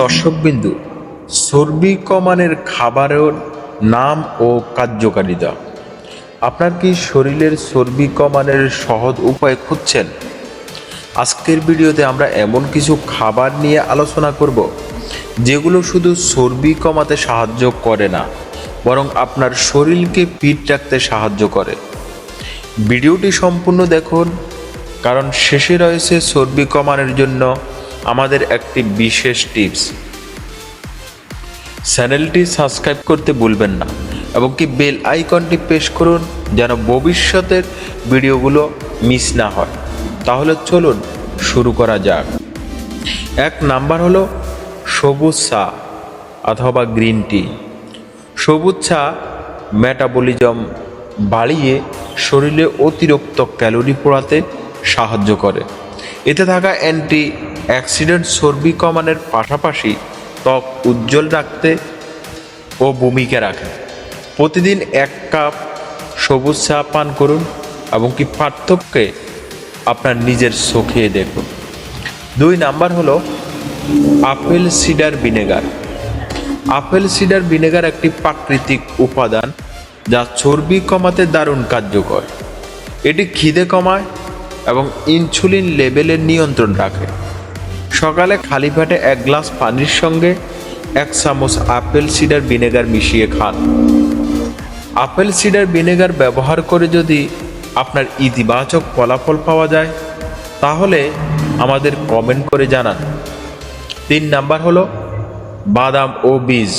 দর্শকবিন্দু, চর্বি কমানের খাবারের নাম ও কার্যকারিতা। আপনার কি শরীরের চর্বি কমানের সহজ উপায় খুঁজছেন? আজকের ভিডিওতে আমরা এমন কিছু খাবার নিয়ে আলোচনা করব, যেগুলো শুধু চর্বি কমাতে সাহায্য করে না, বরং আপনার শরীরকে ফিট রাখতে সাহায্য করে। ভিডিওটি সম্পূর্ণ দেখুন, কারণ শেষে রয়েছে চর্বি কমানোর জন্য আমাদের একটি বিশেষ টিপস। চ্যানেলটি সাবস্ক্রাইব করতে ভুলবেন না এবং কি বেল আইকনটি প্রেস করুন যেন ভবিষ্যতের ভিডিওগুলো মিস না হয়। তাহলে চলুন শুরু করা যাক। এক নাম্বার হলো সবুজ চা অথবা গ্রিন টি। সবুজ চা মেটাবলিজম বাড়িয়ে শরীরে অতিরিক্ত ক্যালোরি পোড়াতে সাহায্য করে। এতে থাকা অ্যান্টি অ্যাক্সিডেন্ট চর্বি কমানোর পাশাপাশি ত্বক উজ্জ্বল রাখতে ও ভূমিকা রাখে। প্রতিদিন এক কাপ সবুজ চা পান করুন এবং কি পার্থক্যে আপনার নিজের চোখে দেখুন। দুই নাম্বার হলো apple cider vinegar. Apple cider vinegar একটি প্রাকৃতিক উপাদান যা চর্বি কমাতে দারুণ কার্যকর। এটি খিদে কমায় এবং ইনসুলিন লেভেলের নিয়ন্ত্রণ রাখে। সকালে খালি পেটে এক গ্লাস পানির সঙ্গে এক চামচ আপেল সিডার ভিনেগার মিশিয়ে খান। আপেল সিডার ভিনেগার ব্যবহার করে যদি আপনার ইতিবাচক ফলাফল পাওয়া যায়, তাহলে আমাদের কমেন্ট করে জানান। তিন নাম্বার হলো বাদাম ও বীজ,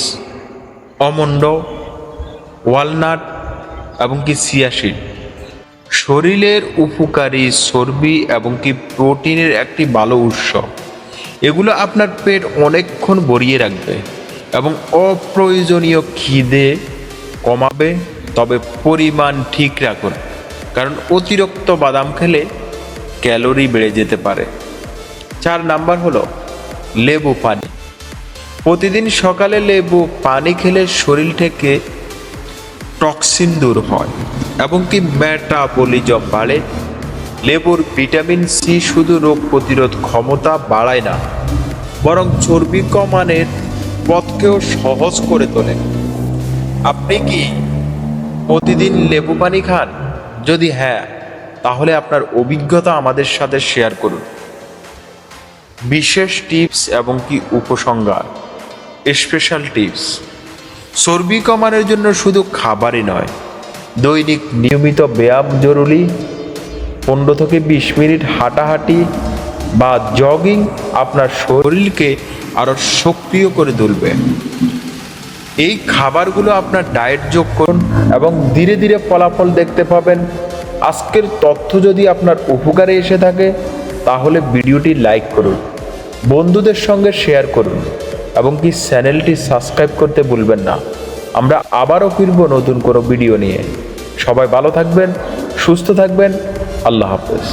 অমন্ড, ওয়ালনাট এবং কি সিয়াসিড শরীরের উপকারী চর্বি এবং কি প্রোটিনের একটি ভালো উৎস। এগুলো আপনার পেট অনেকক্ষণ ভরিয়ে রাখবে এবং অপ্রয়োজনীয় খিদে কমাবে, তবে পরিমাণ ঠিক রাখুন। কারণ অতিরিক্ত বাদাম খেলে ক্যালোরি বেড়ে যেতে পারে। চার নাম্বার হলো লেবু পানি। প্রতিদিন সকালে লেবু পানি খেলে শরীর থেকে টক্সিন দূর হয় এবং কি মেটাবলিজম বাড়ে। লেবুর ভিটামিন সি শুধু রোগ প্রতিরোধ ক্ষমতা বাড়ায় না বরং চর্বি কমানের পথকেও সহজ করে তোলে। আপনি কি প্রতিদিন লেবু পানি খান? যদি হ্যাঁ তাহলে আপনার অভিজ্ঞতা আমাদের সাথে শেয়ার করুন। বিশেষ টিপস এবং কি উপসংহার? Special tips. চর্বি কমানোর জন্য শুধু খাবারই নয়, দৈনিক নিয়মিত ব্যায়াম জরুরি, পনেরো থেকে বিশ মিনিট হাঁটাহাঁটি বা জগিং আপনার শরীরকে আরও সক্রিয় করে তুলবে। এই খাবারগুলো আপনার ডায়েট যোগ করুন এবং ধীরে ধীরে ফলাফল দেখতে পাবেন। আজকের তথ্য যদি আপনার উপকারে এসে থাকে, তাহলে ভিডিওটি লাইক করুন, বন্ধুদের সঙ্গে শেয়ার করুন এবং কি চ্যানেলটি সাবস্ক্রাইব করতে ভুলবেন না। আমরা আবারও ফিরব নতুন কোনো ভিডিও নিয়ে। সবাই ভালো থাকবেন, সুস্থ থাকবেন, আল্লাহ হাফেজ।